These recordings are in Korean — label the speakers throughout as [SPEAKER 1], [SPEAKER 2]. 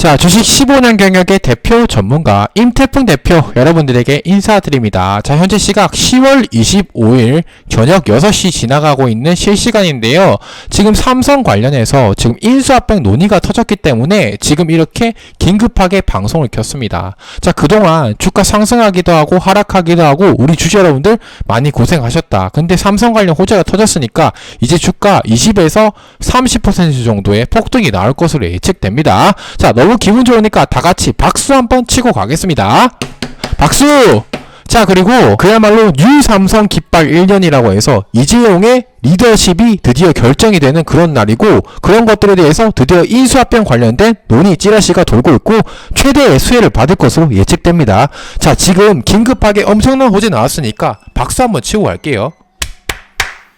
[SPEAKER 1] 자, 주식 15년 경력의 대표 전문가 임태풍 대표 여러분들에게 인사드립니다. 자, 현재 시각 10월 25일 저녁 6시 지나가고 있는 실시간인데요. 지금 삼성 관련해서 지금 인수합병 논의가 터졌기 때문에 지금 이렇게 긴급하게 방송을 켰습니다. 자, 그동안 주가 상승하기도 하고 하락하기도 하고 우리 주주 여러분들 많이 고생하셨다. 근데 삼성 관련 호재가 터졌으니까 이제 주가 20에서 30% 정도의 폭등이 나올 것으로 예측됩니다. 자, 너무 기분 좋으니까 다 같이 박수 한번 치고 가겠습니다. 박수! 자, 그리고 그야말로 뉴 삼성 깃발 1년이라고 해서 이재용의 리더십이 드디어 결정이 되는 그런 날이고 그런 것들에 대해서 드디어 인수합병 관련된 논의 찌라시가 돌고 있고 최대의 수혜를 받을 것으로 예측됩니다. 자, 지금 긴급하게 엄청난 호재 나왔으니까 박수 한번 치고 갈게요.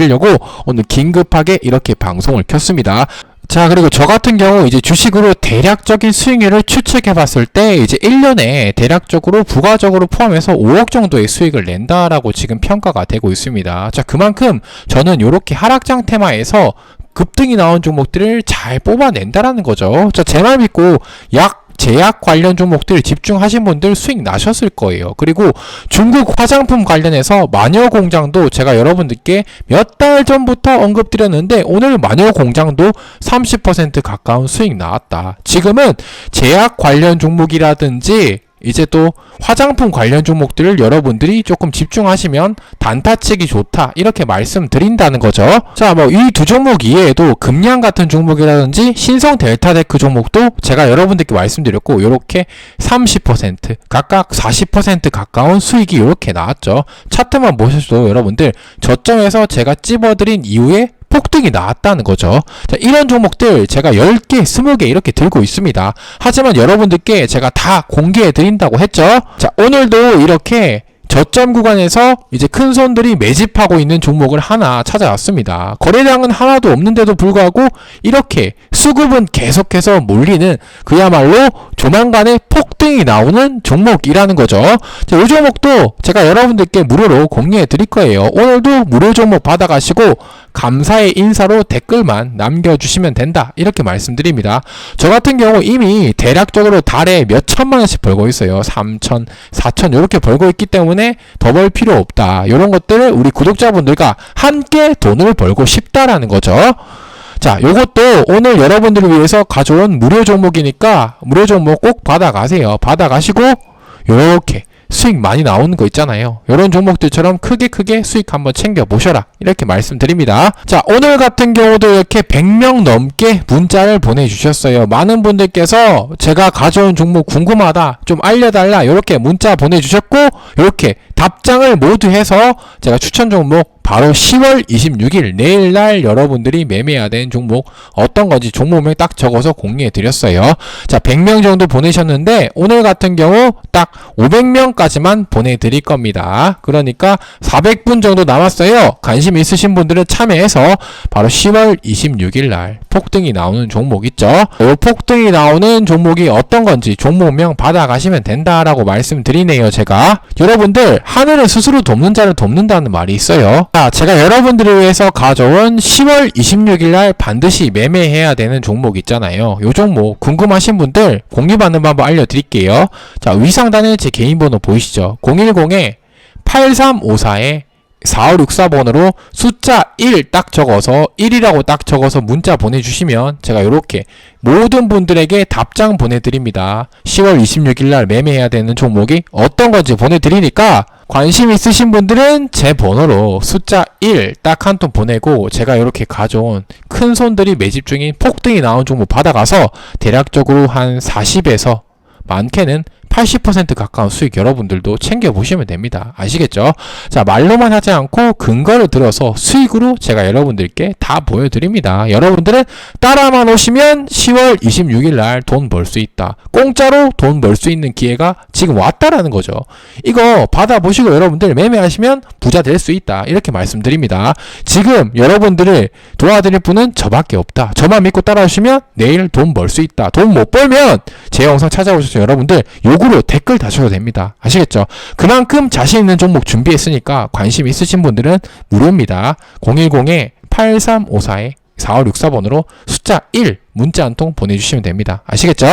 [SPEAKER 1] 말씀드리려고 오늘 긴급하게 이렇게 방송을 켰습니다. 자, 그리고 저 같은 경우 이제 주식으로 대략적인 수익률을 추측해 봤을 때 이제 1년에 대략적으로 부가적으로 포함해서 5억 정도의 수익을 낸다라고 지금 평가가 되고 있습니다. 자, 그만큼 저는 이렇게 하락장 테마에서 급등이 나온 종목들을 잘 뽑아낸다라는 거죠. 자, 제 말 믿고 약 제약 관련 종목들 집중하신 분들 수익 나셨을 거예요. 그리고 중국 화장품 관련해서 마녀 공장도 제가 여러분들께 몇 달 전부터 언급드렸는데 오늘 마녀 공장도 30% 가까운 수익 나왔다. 지금은 제약 관련 종목이라든지 이제 또 화장품 관련 종목들을 여러분들이 조금 집중하시면 단타치기 좋다 이렇게 말씀드린다는 거죠. 자, 뭐 이 두 종목 이외에도 금량 같은 종목이라든지 신성 델타데크 종목도 제가 여러분들께 말씀드렸고 이렇게 30% 각각 40% 가까운 수익이 이렇게 나왔죠. 차트만 보셔도 여러분들 저점에서 제가 찝어드린 이후에 폭등이 나왔다는 거죠. 자, 이런 종목들 제가 10개, 20개 이렇게 들고 있습니다. 하지만 여러분들께 제가 다 공개해 드린다고 했죠. 자, 오늘도 이렇게 저점 구간에서 이제 큰 손들이 매집하고 있는 종목을 하나 찾아왔습니다. 거래량은 하나도 없는데도 불구하고 이렇게 수급은 계속해서 몰리는 그야말로 조만간에 폭등 폭등이 나오는 종목이라는 거죠. 자, 이 종목도 제가 여러분들께 무료로 공유해 드릴 거예요. 오늘도 무료 종목 받아가시고 감사의 인사로 댓글만 남겨주시면 된다. 이렇게 말씀드립니다. 저 같은 경우 이미 대략적으로 달에 몇 천만 원씩 벌고 있어요. 3천, 4천 이렇게 벌고 있기 때문에 더 벌 필요 없다. 이런 것들을 우리 구독자분들과 함께 돈을 벌고 싶다라는 거죠. 자, 요것도 오늘 여러분들을 위해서 가져온 무료 종목이니까 무료 종목 꼭 받아가세요. 받아가시고 요렇게 수익 많이 나오는 거 있잖아요. 이런 종목들처럼 크게 크게 수익 한번 챙겨 보셔라. 이렇게 말씀드립니다. 자, 오늘 같은 경우도 이렇게 100명 넘게 문자를 보내주셨어요. 많은 분들께서 제가 가져온 종목 궁금하다. 좀 알려달라. 이렇게 문자 보내주셨고, 이렇게 답장을 모두 해서 제가 추천 종목 바로 10월 26일 내일날 여러분들이 매매해야 되는 종목 어떤 건지 종목명 딱 적어서 공유해 드렸어요. 자, 100명 정도 보내셨는데 오늘 같은 경우 딱 500명까지만 보내드릴 겁니다. 그러니까 400분 정도 남았어요. 관심 있으신 분들은 참여해서 바로 10월 26일 날 폭등이 나오는 종목 있죠. 이 폭등이 나오는 종목이 어떤 건지 종목명 받아가시면 된다라고 말씀드리네요. 제가 여러분들 하늘은 스스로 돕는 자를 돕는다는 말이 있어요. 자, 제가 여러분들을 위해서 가져온 10월 26일 날 반드시 매매해야 되는 종목 있잖아요. 요 종목 궁금하신 분들 공유받는 방법 알려드릴게요. 자, 위상단에 제 개인 번호 보이시죠? 010에 8354에 4564번으로 숫자 1 딱 적어서 1이라고 딱 적어서 문자 보내주시면 제가 이렇게 모든 분들에게 답장 보내드립니다. 10월 26일 날 매매해야 되는 종목이 어떤 건지 보내드리니까 관심 있으신 분들은 제 번호로 숫자 1 딱 한 통 보내고 제가 이렇게 가져온 큰 손들이 매집 중인 폭등이 나온 종목 받아가서 대략적으로 한 40에서 많게는 80% 가까운 수익 여러분들도 챙겨보시면 됩니다. 아시겠죠? 자, 말로만 하지 않고 근거를 들어서 수익으로 제가 여러분들께 다 보여드립니다. 여러분들은 따라만 오시면 10월 26일 날 돈 벌 수 있다. 공짜로 돈 벌 수 있는 기회가 지금 왔다라는 거죠. 이거 받아보시고 여러분들 매매하시면 부자 될 수 있다. 이렇게 말씀드립니다. 지금 여러분들을 도와드릴 분은 저밖에 없다. 저만 믿고 따라오시면 내일 돈 벌 수 있다. 돈 못 벌면 제 영상 찾아오셔서 여러분들 욕 으로 댓글 다셔도 됩니다. 아시겠죠? 그만큼 자신 있는 종목 준비했으니까 관심 있으신 분들은 무료입니다. 010에 8354에 4564번으로 숫자 1 문자 한 통 보내주시면 됩니다. 아시겠죠?